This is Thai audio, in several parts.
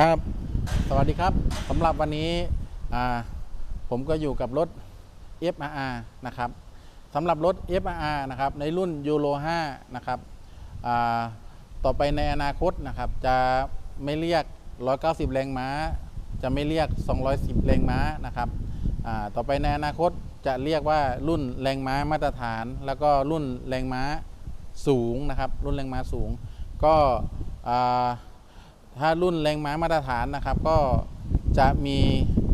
ครับ สวัสดีครับสำหรับวันนี้ผมก็อยู่กับรถ FRR นะครับสำหรับรถ FRR นะครับในรุ่นยูโร5นะครับต่อไปในอนาคตนะครับ จะไม่เรียก 190 แรงม้า จะไม่เรียก 210 แรงม้านะครับต่อไปในอนาคตจะเรียกว่ารุ่นแรงม้ามาตรฐาน แล้วก็รุ่นแรงม้าสูงนะครับ รุ่นแรงม้าสูง ก็ ถ้ารุ่นแรงม้ามาตรฐานนะครับ ก็จะมี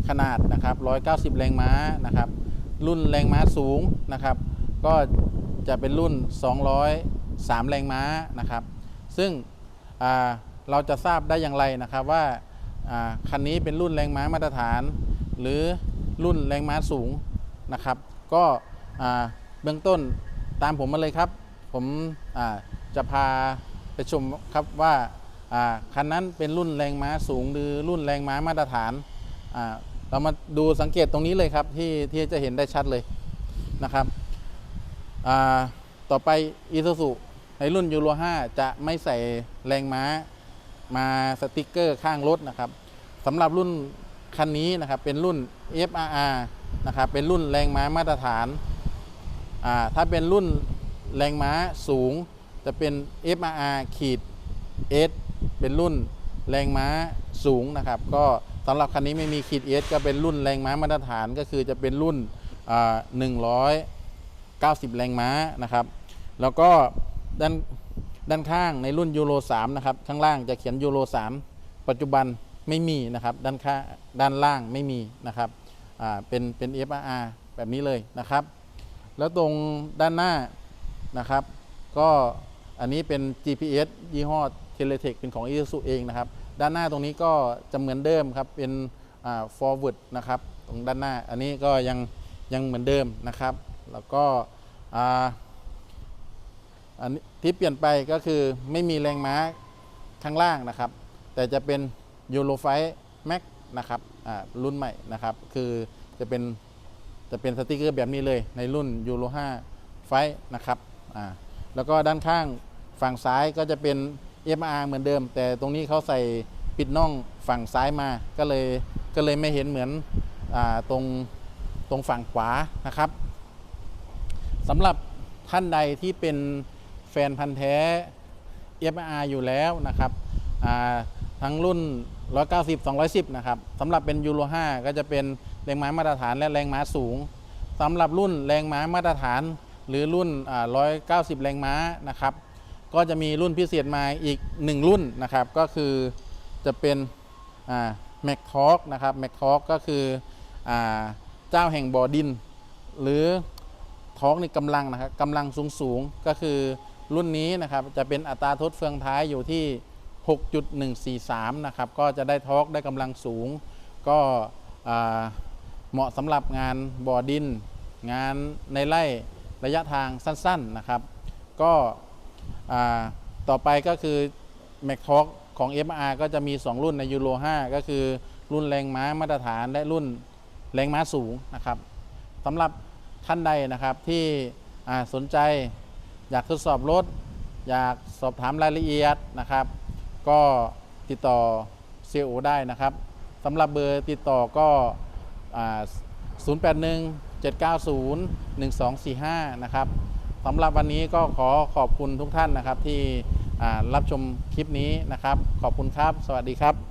ขนาดนะครับ 190 แรงม้านะครับ รุ่นแรงม้าสูงนะครับ ก็จะเป็นรุ่น 203 แรงม้านะครับ ซึ่งเราจะทราบได้อย่างไรนะครับว่าคันนี้เป็นรุ่นแรงม้ามาตรฐาน หรือรุ่นแรงม้าสูงนะครับ ก็เบื้องต้นตามผมมาเลยครับ ผมจะพาไปชมครับว่า คันนั้นเป็นรุ่นแรงม้าสูงหรือรุ่นแรงม้ามาตรฐาน เรามาดูสังเกตตรงนี้เลยครับที่ที่จะเห็นได้ชัดเลยนะครับ ต่อไปอีซูซุในรุ่นยูโร5จะไม่ใส่แรงม้ามาสติกเกอร์ข้างรถนะครับสำหรับรุ่นคันนี้นะครับเป็นรุ่น FRR นะครับเป็นรุ่นแรงม้ามาตรฐาน ถ้าเป็นรุ่นแรงม้าสูงจะเป็น FRR ขีด S เป็นรุ่นแรงม้าสูงนะครับ ก็สำหรับคันนี้ไม่มีขีด S ก็เป็นรุ่นแรงม้ามาตรฐานก็คือจะเป็นรุ่นอ่า190แรงม้านะครับ แล้วก็ด้านด้านข้างในรุ่นยูโร3นะครับ ข้างล่างจะเขียนยูโร3ปัจจุบันไม่มีนะครับ ด้านข้างด้านล่างไม่มีนะครับอ่าเป็นเป็น FRR แบบนี้เลยนะครับ แล้วตรงด้านหน้านะครับ ก็อันนี้เป็น GPS ยี่ห้อ Teletech เป็นของ Isuzu เองนะครับ ด้านหน้าตรงนี้ก็จะเหมือนเดิมครับ เป็นอ่า forward นะครับ ตรงด้านหน้า อันนี้ก็ยังยังเหมือนเดิมนะครับ แล้วก็อันนี้ที่เปลี่ยนไปก็คือไม่มีแรงม้าข้างล่างนะครับ แต่จะเป็น Euro f i Max นะครับรุ่นใหม่นะครับ คือจะเป็นจะเป็นสติกเกอร์แบบนี้เลยในรุ่นยูโร5ไฟนะครับแล้วก็ด้านข้างฝั่งซ้ายก็จะเป็น MR เหมือนเดิม แต่ตรงนี้เขาใส่ปิดน่องฝั่งซ้ายมาก็เลยก็เลยไม่เห็นเหมือนอตรงตรงฝั่งขวานะครับสำหรับท่านใดที่เป็นแฟนพันธ์แท้ FR อยู่แล้วนะครับทั้งรุ่น 190 210 นะครับสำหรับเป็นยูโร5ก็จะเป็นแรงม้ามาตรฐานและแรงม้าสูงสำหรับรุ่นแรงม้ามาตรฐาน หรือรุ่นอ่า190 แรงม้านะครับ ก็จะมีรุ่นพิเศษมาอีก 1 รุ่นนะครับ ก็คือจะเป็นแม็กทอกนะครับแม็กทอกก็คืออเจ้าแห่งบ่อดิน หรือทอกในกำลังนะครับกำลังสูงสูงก็คือรุ่นนี้นะครับจะเป็นอัตราทดเฟืองท้ายอยู่ที่ 6.143 นะครับ ก็จะได้ทอร์กได้กำลังสูง ก็เหมาะสำหรับงานบ่อดิน งานในไร่ระยะทางสั้น ๆนะครับ ก็ ต่อไปก็คือ m a c t o r q ของ FR ก็จะมี 2 รุ่นในยูโร5ก็คือรุ่นแรงม้ามาตรฐานและรุ่นแรงม้าสูงนะครับสำหรับท่านใดนะครับที่สนใจอยากทดสอบรถ อยากสอบถามรายละเอียดนะครับ ก็ติดต่อเซลโอได้นะครับสำหรับเบอร์ติดต่อก็อ่า081 790 1245 นะครับ สำหรับวันนี้ก็ขอขอบคุณทุกท่านนะครับที่รับชมคลิปนี้นะครับ ขอบคุณครับ สวัสดีครับ